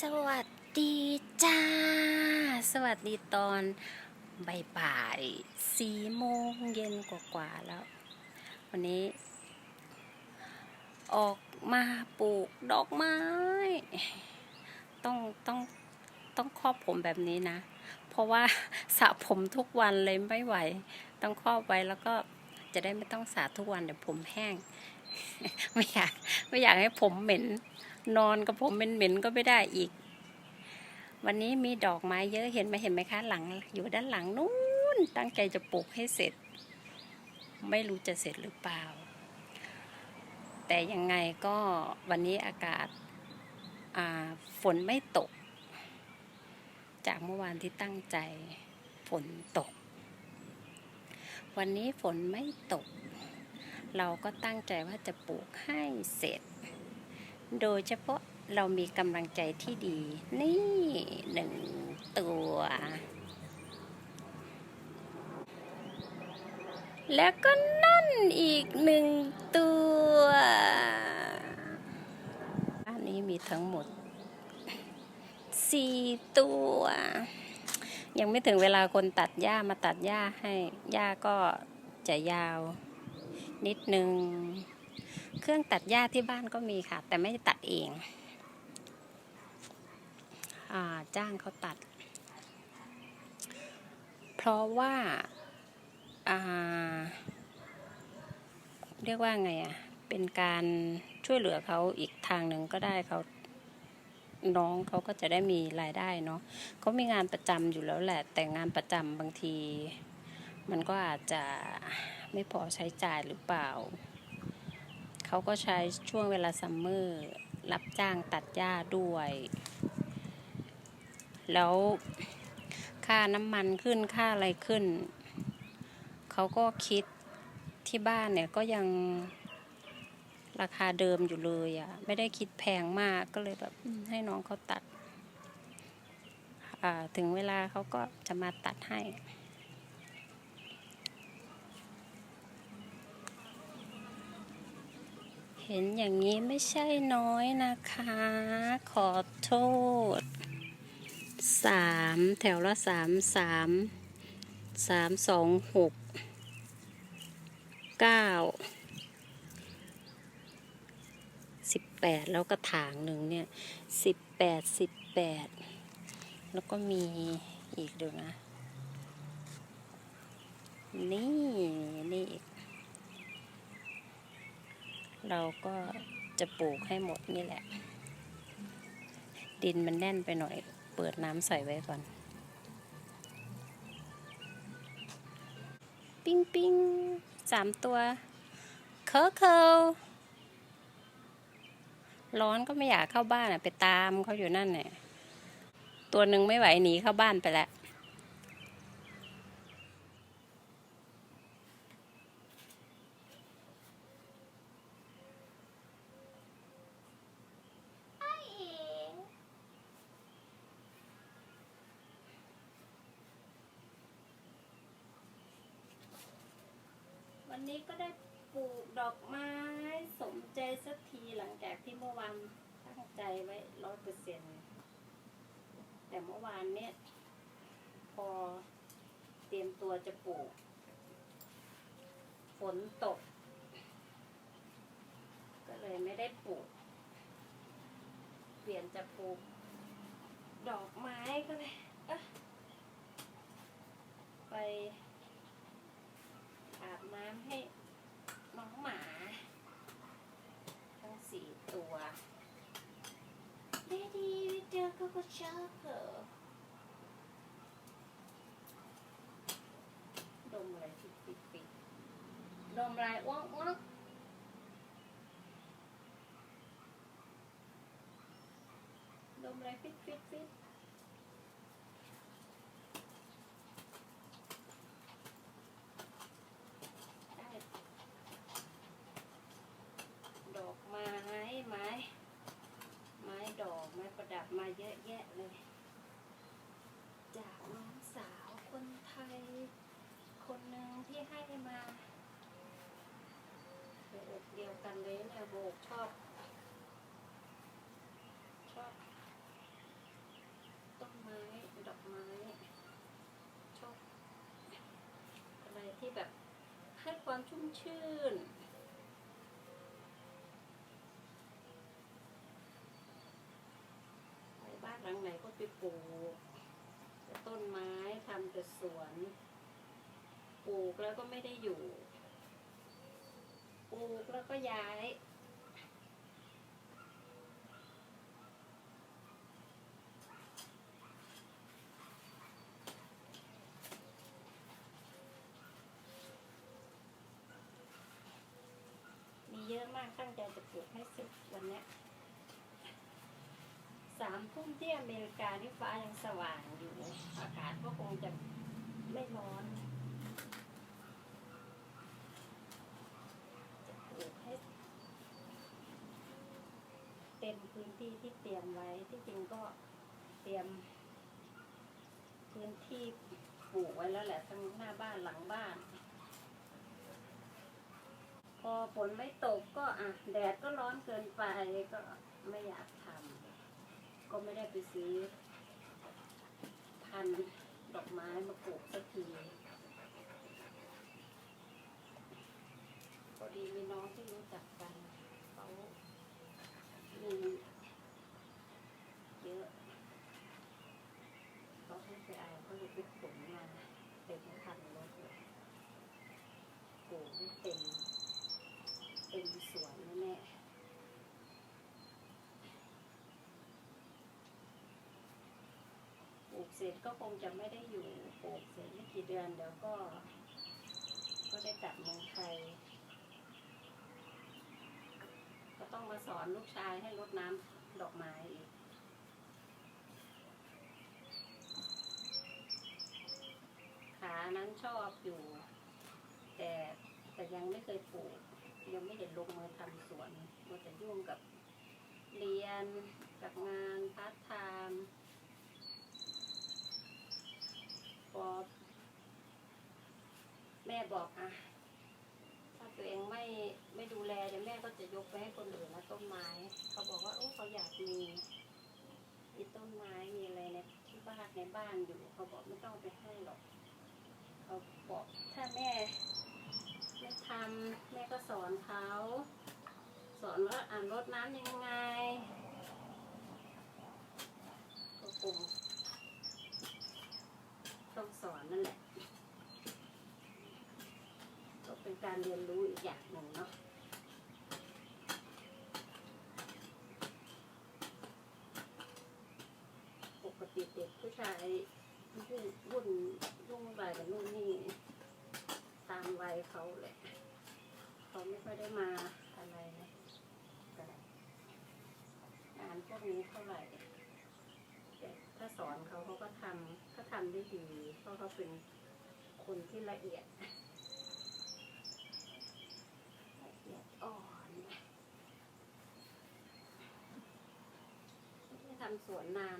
สวัสดีจ้า สวัสดีตอนบ่ายๆสี่โมงเย็นกว่าๆแล้ว วันนี้ ออกมาปลูกดอกไม้ ต้องต้องต้องครอบผมแบบนี้นะ เพราะว่าสระผมทุกวันเลยไม่ไหว ต้องครอบไว้แล้วก็จะได้ไม่ต้องสระทุกวันเดี๋ยวผมแห้ง ไม่อยากไม่อยากให้ผมเหม็น นอนกับผมเหม็นๆก็ไม่ได้อีก วันนี้มีดอกไม้เยอะเห็นไหมเห็นไหมคะหลัง อยู่ด้านหลังนู้นตั้งใจจะปลูกให้เสร็จ ไม่รู้จะเสร็จหรือเปล่า แต่ยังไงก็วันนี้อากาศาฝนไม่ตก จากเมื่อวานที่ตั้งใจฝนตก วันนี้ฝนไม่ตก เราก็ตั้งใจว่าจะปลูกให้เสร็จ โดยเฉพาะเรามีกำลังใจที่ดี นี่หนึ่งตัว แล้วก็นั่นอีกหนึ่งตัวอันนี้มีทั้งหมดสี่ตัว ยังไม่ถึงเวลาคนตัดหญ้ามาตัดหญ้าให้หญ้าก็จะยาว นิดนึง เครื่องตัดหญ้าที่บ้านก็มีค่ะ แต่ไม่ได้ตัดเองอจ้างเขาตัด เพราะว่าาเรียกว่าไงอะ่ะ เป็นการช่วยเหลือเขาอีกทางหนึ่งก็ได้เขาน้องเขาก็จะได้มีรายได้เนาะเขามีงานประจำอยู่แล้วแหละ แต่งานประจำบางที มันก็อาจจะไม่พอใช้จ่ายหรือเปล่า เขาก็ใช้ช่วงเวลาซัมเมอร์รับจ้างตัดหญ้าด้วย แล้วค่าน้ำมันขึ้นค่าอะไรขึ้น เขาก็คิดที่บ้านเนี่ยก็ยังราคาเดิมอยู่เลยอะ่ะ ไม่ได้คิดแพงมากก็เลยแบบให้น้องเขาตัด ถึงเวลาเขาก็จะมาตัดให้ เห็นอย่างนี้ไม่ใช่น้อยนะคะ ขอโทษสามแถวละสามสามสามสองหกเก้าสิบแปดแล้วก็ถางหนึ่งเนี่ยสิบแปดสิบแปดแล้วก็มีอีกเดี๋ยวนะ นี่นี่อีก เราก็จะปลูกให้หมดนี่แหละ ดินมันแน่นไปหน่อย เปิดน้ำใส่ไว้ก่อน ปิ้งปิ้งสามตัวเคอเคอร้อนก็ไม่อยากเข้าบ้านอะ ไปตามเขาอยู่นั่นเนี่ยตัวหนึ่งไม่ไหวหนีเข้าบ้านไปแล้ว วันนี้ก็ได้ปลูกดอกไม้สมใจสักทีหลังจากที่เมื่อวานตั้งใจไว้ร้อยเปอร์เซ็นแต่เมื่อวานเนี่ย พอเตรียมตัวจะปลูก ฝนตก ก็เลยไม่ได้ปลูก เปลี่ยนจะปลูก ดอกไม้ก็เลยเอ๊ะไป อาบน้ำให้น้องหมา ทั้งสี่ตัวเดดี้เจอ ก็ชอบเหรอดมอะไรฟิดฟิดฟิดดมอะไรอ้วงอ้วงดมอะไรฟิดฟิดฟิดดอกไม้ไม้ ไม้ดอกไม้ประดับมาเยอะแยะเลย จากน้องสาวคนไทย คนหนึ่งที่ให้มาเป็นอกเดียวกันเลยเนี่ย โบกชอบ ชอบ ต้นไม้ ดอกไม้ ชอบ อะไรที่แบบให้ ความชุ่มชื่น ไปบ้านหลังไหนก็ไปปลูกต้นไม้ทำแต่สวน ปลูกแล้วก็ไม่ได้อยู่ ปลูกแล้วก็ย้าย มีเยอะมาก ตั้งใจจะปลูกให้สร็จวันนี้สามทุ่มที่อเมริกาที่ฟ้ายังสว่างอยู่อากาศก็คงจะไม่ร้อนจะปลูกให้เต็มพื้นที่ที่เตรียมไว้ที่จริงก็เตรียม พื้นที่ปลูกไว้แล้วแหละทั้งหน้าบ้านหลังบ้าน ฝนไม่ตกก็อะแดดก็ร้อนเกินไปก็ไม่อยากทำก็ไม่ได้ไปซื้อ พันดอกไม้มาปลูกสักทีพอดีมีน้องที่รู้จักกันเขามีเยอะเขาให้ไปเอาเขาเลยไปขนมาเต็มคันรถเลยปลูกได้เต็ม เป็นสวนแน่ๆปลูก เสร็จก็คงจะไม่ได้อยู่ปลูกเสร็จไม่กี่เดือนเดี๋ยวก็ ก็ได้กลับเมืองไทย ก็ต้องมาสอนลูกชายให้รดน้ำดอกไม้อีกขานั้นชอบอยู่ แต่แต่ยังไม่เคยปลูก ยังไม่เห็นลงมือทำสวนมันจะยุ่งกับเรียนกับงานพาร์ทไทม์พ อ แม่บอกอะถ้าตัวเองไม่ไม่ดูแลเดี๋ยวแม่ก็จะยกไปให้คนอื่นแล้วต้นไม้ เขาบอกว่าโอ้เขาอยากมีมีต้นไม้มีอะไรในที่บ้านในบ้านอยู่ เขาบอกไม่ต้องไปให้หรอกเขาบอกถ้าแม่ไม่ทำแม่ก็สอนเขาสอนว่าอ่านรดน้ำยังไงก็คงต้องสอนนั่นแหละ ก็ เป็นการเรียนรู้อีกอย่างหนึ่งเนาะปกติเด็กผู้ชายวุ่นวุ่นยุ่งวายกับนู่นนี่ตามวัยเขาแหละเขาไม่ค่อยได้มาอะไรกับงานพวกนี้เท่าไหร่แต่ถ้าสอนเขาเขาก็ทำเขาทำได้ดีเพราะเขาเป็นคนที่ละเอียด ละเอ่อนไม่ทำสวนนาน